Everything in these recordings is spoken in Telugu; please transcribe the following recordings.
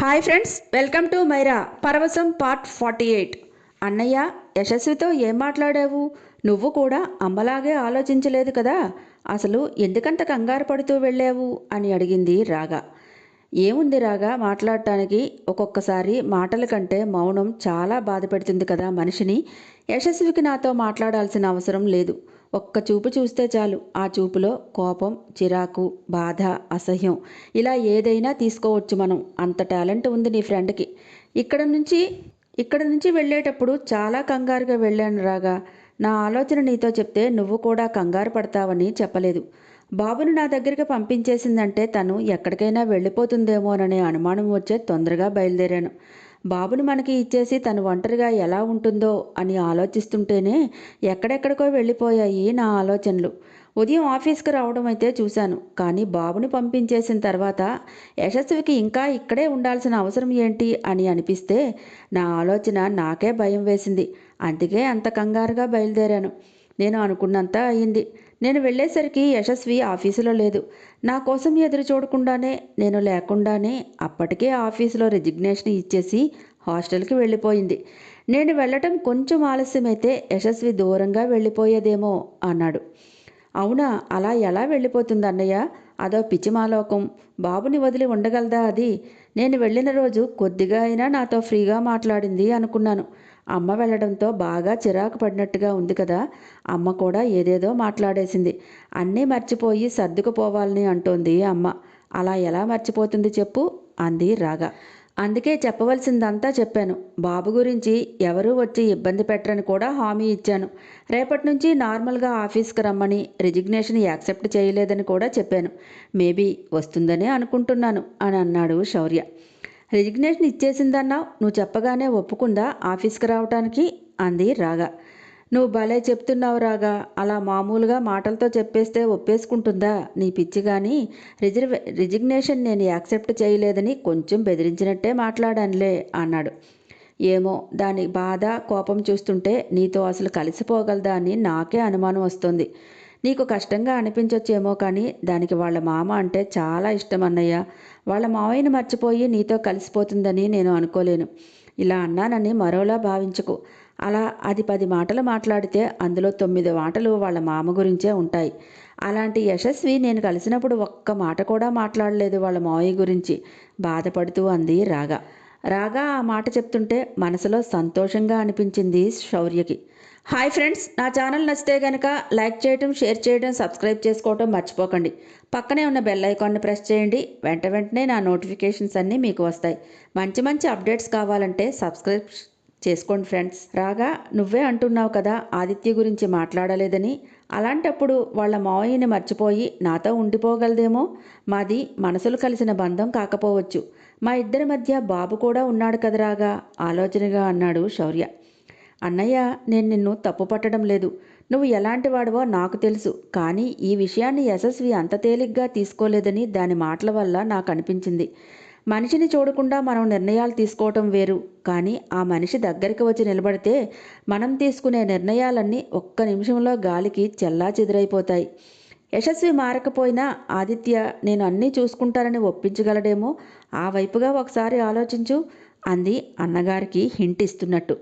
Hi friends welcome to Maira పరవశం part forty eight అన్నయ్య యశస్వితో ఏం మాట్లాడావు? నువ్వు కూడా అమ్మలాగే ఆలోచించలేదు కదా? అసలు ఎందుకంత కంగారు పడుతూ వెళ్ళావు? అని అడిగింది రాగా. ఏముంది రాగా మాట్లాడటానికి ఒక్కొక్కసారి మాటల కంటే మౌనం చాలా బాధ పెడుతుంది కదా మనిషిని. యశస్వికి నాతో మాట్లాడాల్సిన అవసరం లేదు. ఒక్క చూపు చూస్తే చాలు. ఆ చూపులో కోపం చిరాకు బాధ అసహ్యం. ఇలా ఏదైనా తీసుకోవచ్చు మనం. అంత టాలెంట్ ఉంది నీ ఫ్రెండ్కి. ఇక్కడ నుంచి ఇక్కడ నుంచి వెళ్ళేటప్పుడు చాలా కంగారుగా వెళ్ళాను రాగా నా ఆలోచన నీతో చెప్తే నువ్వు కూడా కంగారు పడతావని చెప్పలేదు. బాబుని నా దగ్గరికి పంపించేసిందంటే తను ఎక్కడికైనా వెళ్ళిపోతుందేమోననే అనుమానం వచ్చే తొందరగా బయలుదేరాను. బాబుని మనకి ఇచ్చేసి తను ఒంటరిగా ఎలా ఉంటుందో అని ఆలోచిస్తుంటేనే ఎక్కడెక్కడికో వెళ్ళిపోయాయి నా ఆలోచనలు. ఉదయం ఆఫీస్కి రావడం అయితే చూశాను. కానీ బాబుని పంపించేసిన తర్వాత యశస్వికి ఇంకా ఇక్కడే ఉండాల్సిన అవసరం ఏంటి అని అనిపిస్తే నా ఆలోచన నాకే భయం వేసింది. అందుకే అంత కంగారుగా బయలుదేరాను. నేను అనుకున్నంత అయింది. నేను వెళ్ళేసరికి యశస్వి ఆఫీసులో లేదు. నా కోసం ఎదురు చూడకుండానే నేను లేకుండానే అప్పటికే ఆఫీసులో రెజిగ్నేషన్ ఇచ్చేసి హాస్టల్కి వెళ్ళిపోయింది. నేను వెళ్ళటం కొంచెం ఆలస్యమైతే యశస్వి దూరంగా వెళ్ళిపోయేదేమో అన్నాడు. అవునా? అలా ఎలా వెళ్ళిపోతుంది అన్నయ్య? అదో పిచ్చిమాలోకం బాబుని వదిలి ఉండగలదా అది? నేను వెళ్ళిన రోజు కొద్దిగా అయినా నాతో ఫ్రీగా మాట్లాడింది అనుకున్నాను. అమ్మ వెళ్ళడంతో బాగా చిరాకు పడినట్టుగా ఉంది కదా. అమ్మ కూడా ఏదేదో మాట్లాడేసింది. అన్నీ మర్చిపోయి సర్దుకుపోవాలని అంటోంది అమ్మ. అలా ఎలా మర్చిపోతుంది చెప్పు అంది రాగా. అందుకే చెప్పవలసిందంతా చెప్పాను. బాబు గురించి ఎవరూ వచ్చి ఇబ్బంది పెట్టరని కూడా హామీ ఇచ్చాను. రేపటి నుంచి నార్మల్గా ఆఫీస్కి రమ్మని రిజిగ్నేషన్ యాక్సెప్ట్ చేయలేదని కూడా చెప్పాను. మేబీ వస్తుందని అనుకుంటున్నాను అని అన్నాడు శౌర్య. రెజిగ్నేషన్ ఇచ్చేసిందన్నావు నువ్వు చెప్పగానే ఒప్పుకుందా ఆఫీస్కి రావటానికి అంది రాగా. నువ్వు భలే చెప్తున్నావు రాగా అలా మామూలుగా మాటలతో చెప్పేస్తే ఒప్పేసుకుంటుందా? నీ పిచ్చి కానీ రిజర్వ్ రిజిగ్నేషన్ నేను యాక్సెప్ట్ చేయలేదని కొంచెం బెదిరించినట్టే మాట్లాడానులే అన్నాడు. ఏమో దాని బాధ కోపం చూస్తుంటే నీతో అసలు కలిసిపోగలదా అని నాకే అనుమానం వస్తుంది. నీకు కష్టంగా అనిపించొచ్చేమో కానీ దానికి వాళ్ళ మామ అంటే చాలా ఇష్టం అన్నయ్య. వాళ్ళ మావయ్యని మర్చిపోయి నీతో కలిసిపోతుందని నేను అనుకోలేను. ఇలా అన్నానని మరోలా భావించకు. అలా అది పది మాటలు మాట్లాడితే అందులో తొమ్మిది మాటలు వాళ్ళ మామ గురించే ఉంటాయి. అలాంటి యశస్వి నేను కలిసినప్పుడు ఒక్క మాట కూడా మాట్లాడలేదు వాళ్ళ మావయ్య గురించి. బాధపడుతూ అంది రాగా. రాగా ఆ మాట చెప్తుంటే మనసులో సంతోషంగా అనిపించింది శౌర్యకి. హాయ్ ఫ్రెండ్స్ నా ఛానల్ నచ్చితే కనుక లైక్ చేయడం షేర్ చేయడం సబ్స్క్రైబ్ చేసుకోవడం మర్చిపోకండి. పక్కనే ఉన్న బెల్ ఐకాన్ని ప్రెస్ చేయండి. వెంట వెంటనే నా నోటిఫికేషన్స్ అన్నీ మీకు వస్తాయి. మంచి మంచి అప్డేట్స్ కావాలంటే సబ్స్క్రైబ్ చేసుకోండి ఫ్రెండ్స్. రాగా నువ్వే అంటున్నావు కదా ఆదిత్య గురించి మాట్లాడలేదని. అలాంటప్పుడు వాళ్ళ మావయ్యని మర్చిపోయి నాతో ఉండిపోగలదేమో? మాది మనసులు కలిసిన బంధం కాకపోవచ్చు. మా ఇద్దరి మధ్య బాబు కూడా ఉన్నాడు కదరాగా ఆలోచనగా అన్నాడు శౌర్య. అన్నయ్య నేను నిన్ను తప్పు పట్టడం లేదు. నువ్వు ఎలాంటి వాడవో నాకు తెలుసు. కానీ ఈ విషయాన్ని యశస్వి అంత తేలిగ్గా తీసుకోలేదని దాని మాటల వల్ల నాకు అనిపించింది. మనిషిని చూడకుండా మనం నిర్ణయాలు తీసుకోవటం వేరు. కానీ ఆ మనిషి దగ్గరికి వచ్చి నిలబడితే మనం తీసుకునే నిర్ణయాలన్నీ ఒక్క నిమిషంలో గాలికి చెల్లా చెదిరైపోతాయి యశస్వి మారకపోయినా ఆదిత్య నేను అన్నీ చూసుకుంటానని ఒప్పించగలడేమో? ఆ వైపుగా ఒకసారి ఆలోచించు అంది అన్నగారికి హింట్ ఇస్తున్నట్టు.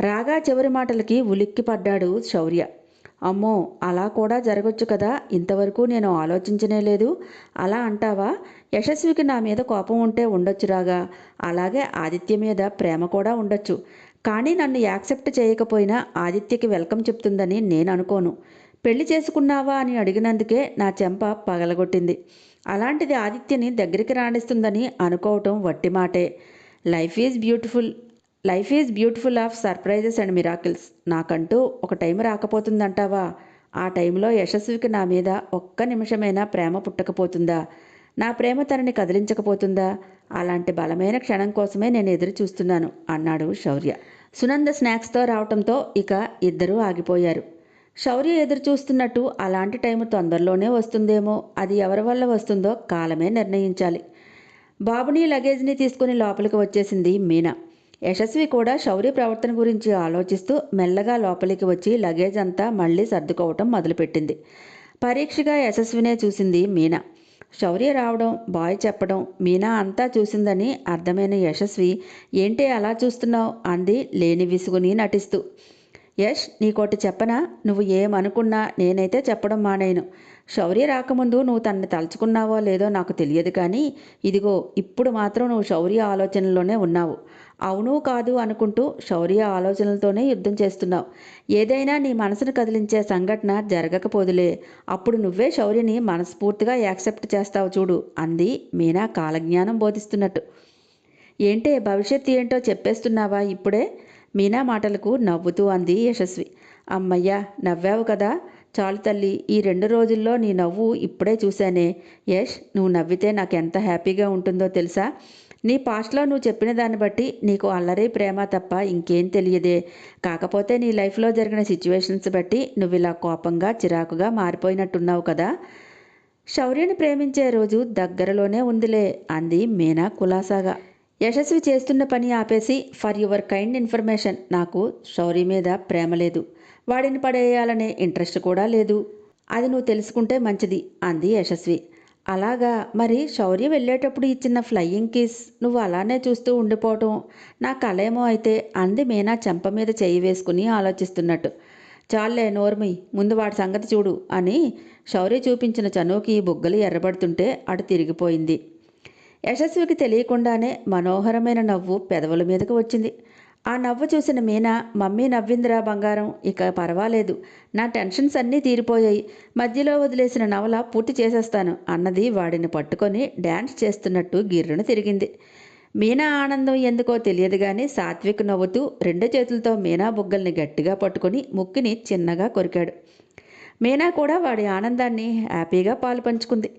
రాగా చివరి మాటలకి ఉలిక్కి పడ్డాడు శౌర్య. అమ్మో అలా కూడా జరగచ్చు కదా? ఇంతవరకు నేను ఆలోచించనే లేదు. అలా అంటావా? యశస్వికి నా మీద కోపం ఉంటే ఉండొచ్చు రాగా. అలాగే ఆదిత్య మీద ప్రేమ కూడా ఉండొచ్చు. కానీ నన్ను యాక్సెప్ట్ చేయకపోయినా ఆదిత్యకి వెల్కమ్ చెప్తుందని నేను అనుకోను. పెళ్ళి చేసుకున్నావా అని అడిగినందుకే నా చెంప పగలగొట్టింది. అలాంటిది ఆదిత్యని దగ్గరికి రాణిస్తుందని అనుకోవటం వట్టి మాటే life is beautiful. Life is beautiful of surprises and miracles. నాకంటూ ఒక టైం రాకపోతుందంటావా? ఆ టైంలో యశస్వికి నా మీద ఒక్క నిమిషమైనా ప్రేమ పుట్టకపోతుందా? నా ప్రేమ తనని కదిలించకపోతుందా? అలాంటి బలమైన క్షణం కోసమే నేను ఎదురు చూస్తున్నాను అన్నాడు శౌర్య. సునంద స్నాక్స్తో రావటంతో ఇక ఇద్దరూ ఆగిపోయారు. శౌర్య ఎదురు చూస్తున్నట్టు అలాంటి టైం తొందరలోనే వస్తుందేమో అది ఎవరి వల్ల వస్తుందో కాలమే నిర్ణయించాలి. బాబుని లగేజ్ని తీసుకుని లోపలికి వచ్చేసింది మీనా. యశస్వి కూడా శౌర్య ప్రవర్తన గురించి ఆలోచిస్తూ మెల్లగా లోపలికి వచ్చి లగేజ్ అంతా మళ్ళీ సర్దుకోవటం మొదలుపెట్టింది. పరీక్షగా యశస్వినే చూసింది మీనా. శౌర్య రావడం బాయ్ చెప్పడం మీనా అంతా చూసిందని అర్థమైన యశస్వి ఏంటి అలా చూస్తున్నావు? అంది లేని విసుగుని నటిస్తూ. యష్ నీకోటి చెప్పనా? నువ్వు ఏమనుకున్నా నేనైతే చెప్పడం మానేను శౌర్య రాకముందు నువ్వు తనని తలుచుకున్నావో లేదో నాకు తెలియదు కానీ ఇదిగో ఇప్పుడు మాత్రం నువ్వు శౌర్య ఆలోచనలోనే ఉన్నావు. అవును కాదు అనుకుంటూ శౌర్య ఆలోచనలతోనే యుద్ధం చేస్తున్నావు. ఏదైనా నీ మనసును కదిలించే సంఘటన జరగకపోదులే. అప్పుడు నువ్వే శౌర్యని మనస్ఫూర్తిగా యాక్సెప్ట్ చేస్తావు చూడు అంది మీనా కాలజ్ఞానం బోధిస్తున్నట్టు. ఏంటే భవిష్యత్తు ఏంటో చెప్పేస్తున్నావా ఇప్పుడే? మీనా మాటలకు నవ్వుతూ అంది యశస్వి. అమ్మయ్యా నవ్వావు కదా. చాలు తల్లి ఈ రెండు రోజుల్లో నీ నవ్వు ఇప్పుడే చూశానే. యష్ నువ్వు నవ్వితే నాకు ఎంత హ్యాపీగా ఉంటుందో తెలుసా? నీ పాస్ట్లో నువ్వు చెప్పిన దాన్ని బట్టి నీకు అల్లరి ప్రేమ తప్ప ఇంకేం తెలియదే. కాకపోతే నీ లైఫ్లో జరిగిన సిచ్యువేషన్స్ బట్టి నువ్వు ఇలా కోపంగా చిరాకుగా మారిపోయినట్టున్నావు కదా. శౌర్యని ప్రేమించే రోజు దగ్గరలోనే ఉందిలే అంది మీనా కులాసాగా. యశస్వి చేస్తున్న పని ఆపేసి ఫర్ యువర్ కైండ్ ఇన్ఫర్మేషన్ నాకు శౌర్య మీద ప్రేమ లేదు. వాడిని పడేయాలనే ఇంట్రెస్ట్ కూడా లేదు. అది నువ్వు తెలుసుకుంటే మంచిది అంది యశస్వి. అలాగా మరి శౌర్య వెళ్ళేటప్పుడు ఇచ్చిన ఫ్లయింగ్ కిస్ నువ్వు అలానే చూస్తూ ఉండిపోవటం నా కలేమో అయితే అంది మీనా చెంప మీద చేయి వేసుకుని ఆలోచిస్తున్నట్టు. చాలే నోర్మి ముందు వాడి సంగతి చూడు అని శౌర్య చూపించిన చనువుకి బుగ్గలు ఎర్రబడుతుంటే అటు తిరిగిపోయింది. యశస్వికి తెలియకుండానే మనోహరమైన నవ్వు పెదవుల మీదకు వచ్చింది. ఆ నవ్వు చూసిన మీనా మమ్మీ నవ్విందిరా బంగారం ఇక పర్వాలేదు. నా టెన్షన్స్ అన్నీ తీరిపోయాయి. మధ్యలో వదిలేసిన నవల పూర్తి చేసేస్తాను అన్నది వాడిని పట్టుకొని డ్యాన్స్ చేస్తున్నట్టు గిర్రును తిరిగింది. మీనా ఆనందం ఎందుకో తెలియదు కానీ సాత్విక్ నవ్వుతూ రెండు చేతులతో మీనా బుగ్గల్ని గట్టిగా పట్టుకొని ముక్కిని చిన్నగా కొరికాడు. మీనా కూడా వాడి ఆనందాన్ని హ్యాపీగా పాలు పంచుకుంది.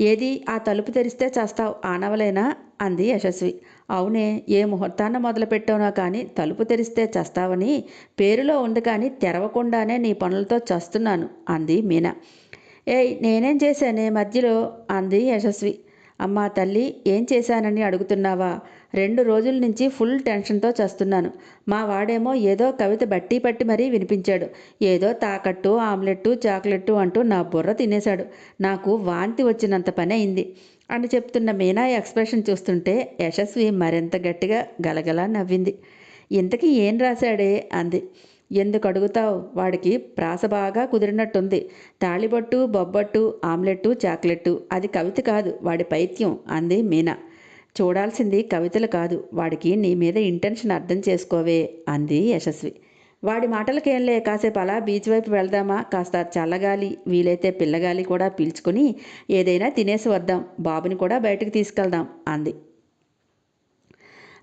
ఏది? ఆ తలుపు తెరిస్తే చేస్తావు. ఆనవలేనా అంది యశస్వి. అవునే ఏ ముహూర్తాన మొదలుపెట్టానో కానీ తలుపు తెరిస్తే చస్తావని పేరులో ఉంది కానీ తెరవకుండానే నీ పనులతో చస్తున్నాను అంది మీనా. ఏయ్ నేనేం చేశానే మధ్యలో అంది యశస్వి. అమ్మా తల్లి ఏం చేశానని అడుగుతున్నావా? రెండు రోజుల నుంచి ఫుల్ టెన్షన్తో చస్తున్నాను. మా వాడేమో ఏదో కవిత బట్టి పట్టి మరీ వినిపించాడు. ఏదో తాకట్టు ఆమ్లెట్టు చాక్లెట్టు అంటూ నా బుర్ర తినేశాడు. నాకు వాంతి వచ్చినంత పని అయింది అని చెప్తున్న మీనా ఎక్స్ప్రెషన్ చూస్తుంటే యశస్వి మరింత గట్టిగా గలగలా నవ్వింది. ఇంతకీ ఏం రాశాడే? అంది. ఎందుకు అడుగుతావు? వాడికి ప్రాస బాగా కుదిరినట్టుంది. తాళిబొట్టు బొబ్బట్టు ఆమ్లెట్టు చాక్లెట్టు. అది కవిత కాదు వాడి పైత్యం అంది మీనా. చూడాల్సింది కవితలు కాదు వాడికి నీ మీద ఇంటెన్షన్ అర్థం చేసుకోవే అంది యశస్వి. వాడి మాటలకేంలే కాసేపు అలా బీచ్ వైపు వెళ్దామా కాస్త చల్లగాలి వీలైతే పిల్లగాలి కూడా పీల్చుకుని ఏదైనా తినేసి వద్దాం బాబుని కూడా బయటకు తీసుకెళ్దాం అంది.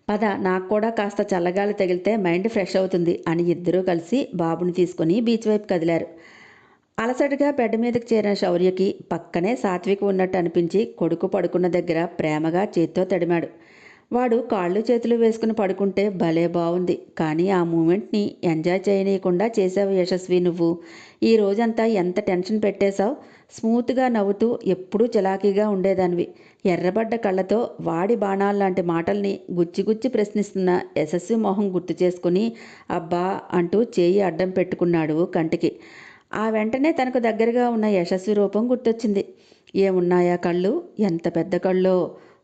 పద నాకు కూడా కాస్త చల్లగాలి తగిలితే మైండ్ ఫ్రెష్ అవుతుంది అని ఇద్దరూ కలిసి బాబుని తీసుకుని బీచ్ వైపు కదిలారు. అలసటగా బెడ్ మీదకి చేరిన శౌర్యకి పక్కనే సాత్విక్ ఉన్నట్టు అనిపించి కొడుకు పడుకున్న దగ్గర ప్రేమగా చేత్తో తడిమాడు. వాడు కాళ్ళు చేతులు వేసుకుని పడుకుంటే భలే బాగుంది కానీ ఆ మూమెంట్ని ఎంజాయ్ చేయనీయకుండా చేసావు యశస్వి నువ్వు. ఈ రోజంతా ఎంత టెన్షన్ పెట్టేశావు? స్మూత్గా నవ్వుతూ ఎప్పుడూ చిలాకీగా ఉండేదానివి. ఎర్రబడ్డ కళ్ళతో వాడి బాణాల్లాంటి మాటల్ని గుచ్చి గుచ్చి ప్రశ్నిస్తున్న యశస్వి మొహం గుర్తు చేసుకుని అబ్బా అంటూ చేయి అడ్డం పెట్టుకున్నాడు కంటికి. ఆ వెంటనే తనకు దగ్గరగా ఉన్న యశస్వి రూపం గుర్తొచ్చింది. ఏమున్నాయా కళ్ళు? ఎంత పెద్ద కళ్ళో?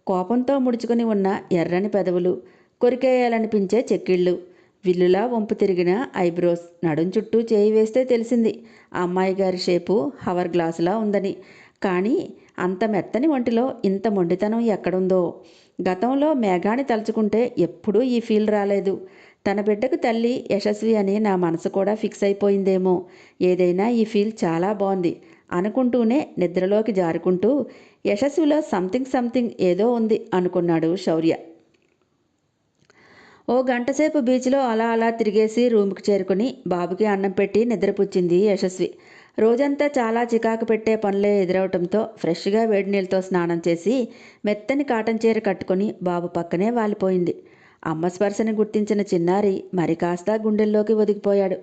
కోపంతో ముడుచుకుని ఉన్న ఎర్రని పెదవులు కొరికేయాలనిపించే చెక్కిళ్ళు విల్లులా వంపు తిరిగిన ఐబ్రోస్ నడుం చుట్టూ చేయి వేస్తే తెలిసింది ఆ అమ్మాయి గారి షేపు హవర్ గ్లాసులా ఉందని. కానీ అంత మెత్తని ఒంటిలో ఇంత మొండితనం ఎక్కడుందో? గతంలో మేఘాన్ని తలుచుకుంటే ఎప్పుడూ ఈ ఫీల్ రాలేదు. తన బిడ్డకు తల్లి యశస్వి అని నా మనసు కూడా ఫిక్స్ అయిపోయిందేమో. ఏదైనా ఈ ఫీల్ చాలా బాగుంది. అనుకుంటూనే నిద్రలోకి జారుకుంటూ యశస్విలో సంథింగ్ సంథింగ్ ఏదో ఉంది అనుకున్నాడు శౌర్య. ఓ గంటసేపు బీచ్లో అలా అలా తిరిగేసి రూమ్కి చేరుకుని బాబుకి అన్నం పెట్టి నిద్రపుచ్చింది యశస్వి. రోజంతా చాలా చికాకు పెట్టే పనులే ఎదురవటంతో ఫ్రెష్గా వేడి నీళ్ళతో స్నానం చేసి మెత్తని కాటన్ చీర కట్టుకొని బాబు పక్కనే వాలిపోయింది. అమ్మ స్పర్శని గుర్తించిన చిన్నారి మరి కాస్త గుండెల్లోకి ఒదిగిపోయాడు.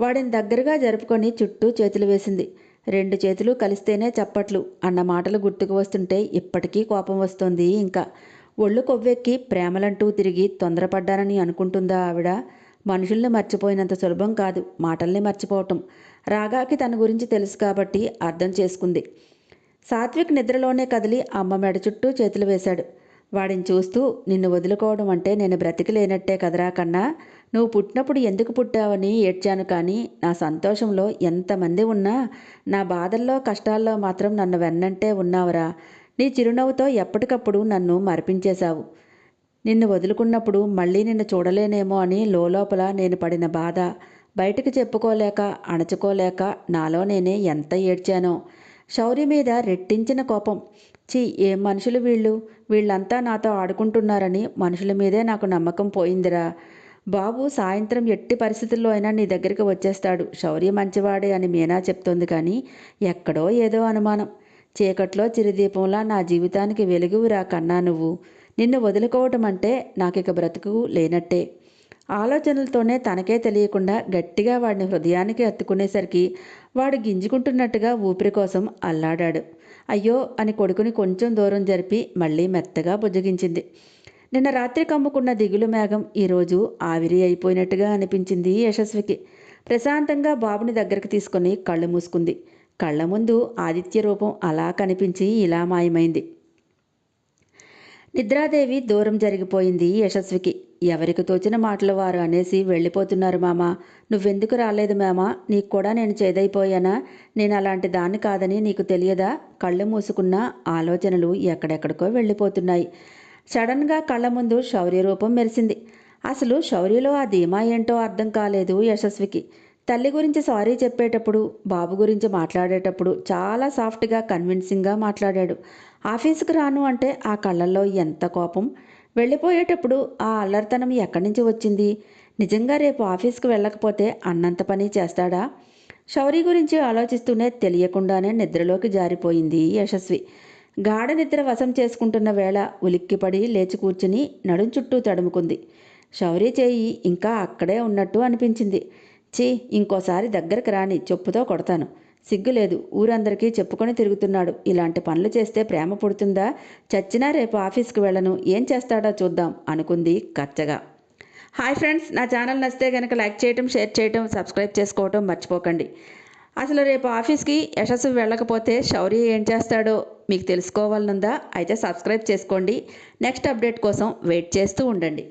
వాడిని దగ్గరగా జరుపుకొని చుట్టూ చేతులు వేసింది. రెండు చేతులు కలిస్తేనే చప్పట్లు అన్న మాటలు గుర్తుకు వస్తుంటే ఇప్పటికీ కోపం వస్తోంది ఇంకా. ఒళ్ళు కొవ్వెక్కి ప్రేమలంటూ తిరిగి తొందరపడ్డానని అనుకుంటుందా ఆవిడ? మనుషుల్ని మర్చిపోయినంత సులభం కాదు మాటల్ని మర్చిపోవటం. రాగాకి తన గురించి తెలుసు కాబట్టి అర్థం చేసుకుంది. సాత్విక్ నిద్రలోనే కదిలి అమ్మ మెడ చుట్టూ చేతులు వేశాడు. వాడిని చూస్తూ నిన్ను వదులుకోవడం అంటే నేను బ్రతికి లేనట్టే కదరా కన్నా నువ్వు పుట్టినప్పుడు ఎందుకు పుట్టావని ఏడ్చాను కానీ నా సంతోషంలో ఎంతమంది ఉన్నా నా బాధల్లో కష్టాల్లో మాత్రం నన్ను వెన్నంటే ఉన్నావురా. నీ చిరునవ్వుతో ఎప్పటికప్పుడు నన్ను మరిపించేశావు. నిన్ను వదులుకున్నప్పుడు మళ్ళీ నిన్ను చూడలేనేమో అని లోపల నేను పడిన బాధ. బయటకు చెప్పుకోలేక అణచుకోలేక నాలో నేనే ఎంత ఏడ్చానో. శౌర్య మీద రెట్టించిన కోపం. చీ ఏం మనుషులు వీళ్ళు? వీళ్ళంతా నాతో ఆడుకుంటున్నారని మనుషుల మీదే నాకు నమ్మకం పోయిందిరా. బాబు సాయంత్రం ఎట్టి పరిస్థితుల్లో అయినా నీ దగ్గరికి వచ్చేస్తాడు. శౌర్య మంచివాడే అని మీనా చెప్తోంది కానీ ఎక్కడో ఏదో అనుమానం. చీకట్లో చిరుదీపంలా నా జీవితానికి వెలుగురా కన్నా నువ్వు. నిన్ను వదులుకోవటం అంటే నాకిక బ్రతుకు లేనట్టే. ఆలోచనలతోనే తనకే తెలియకుండా గట్టిగా వాడిని హృదయానికి అత్తుకునేసరికి వాడు గింజుకుంటున్నట్టుగా ఊపిరి కోసం అల్లాడాడు. అయ్యో అని కొడుకుని కొంచెం దూరం జరిపి మళ్ళీ మెత్తగా బుజ్జగించింది. నిన్న రాత్రి కమ్ముకున్న దిగులు మేఘం ఈరోజు ఆవిరి అయిపోయినట్టుగా అనిపించింది యశస్వికి. ప్రశాంతంగా బాబుని దగ్గరకు తీసుకొని కళ్ళు మూసుకుంది. కళ్ళ ముందు ఆదిత్య రూపం అలా కనిపించి ఇలా మాయమైంది. నిద్రాదేవి దూరం జరిగిపోయింది యశస్వికి. ఎవరికి తోచిన మాటలు వారు అనేసి వెళ్ళిపోతున్నారు మామా. నువ్వెందుకు రాలేదు మామా? నీకు కూడా నేను చేదైపోయానా? నేను అలాంటి దాన్ని కాదని నీకు తెలియదా? కళ్ళు మూసుకున్న ఆలోచనలు ఎక్కడెక్కడికో వెళ్ళిపోతున్నాయి. సడన్గా కళ్ళ ముందు శౌర్య రూపం మెరిసింది. అసలు శౌర్యలో ఆ ధీమా ఏంటో అర్థం కాలేదు యశస్వికి. తల్లి గురించి సారీ చెప్పేటప్పుడు బాబు గురించి మాట్లాడేటప్పుడు చాలా సాఫ్ట్గా కన్విన్సింగ్గా మాట్లాడాడు. ఆఫీసుకు రాను అంటే ఆ కళ్ళల్లో ఎంత కోపం? వెళ్ళిపోయేటప్పుడు ఆ అల్లరితనం ఎక్కడి నుంచి వచ్చింది? నిజంగా రేపు ఆఫీస్కి వెళ్ళకపోతే అన్నంత పని చేస్తాడా? శౌరి గురించి ఆలోచిస్తూనే తెలియకుండానే నిద్రలోకి జారిపోయింది యశస్వి. గాఢ నిద్ర వశం చేసుకుంటున్న వేళ ఉలిక్కిపడి లేచి కూర్చుని నడుం చుట్టూ తడుముకుంది. శౌర్య చేయి ఇంకా అక్కడే ఉన్నట్టు అనిపించింది. చీ ఇంకోసారి దగ్గరకు రాని చెప్పుతో కొడతాను. సిగ్గులేదు ఊరందరికీ చెప్పుకొని తిరుగుతున్నాడు. ఇలాంటి పనులు చేస్తే ప్రేమ పుడుతుందా? చచ్చినా రేపు ఆఫీస్కి వెళ్ళను. ఏం చేస్తాడో చూద్దాం అనుకుంది కచ్చగా హాయ్ ఫ్రెండ్స్ నా ఛానల్ నచ్చితే కనుక లైక్ చేయటం షేర్ చేయటం సబ్స్క్రైబ్ చేసుకోవటం మర్చిపోకండి. అసలు రేపు ఆఫీస్కి యశస్సు వెళ్ళకపోతే శౌర్య ఏం చేస్తాడో? మీకు తెలుసుకోవాలనుందా? అయితే సబ్స్క్రైబ్ చేసుకోండి. నెక్స్ట్ అప్డేట్ కోసం వెయిట్ చేస్తూ ఉండండి.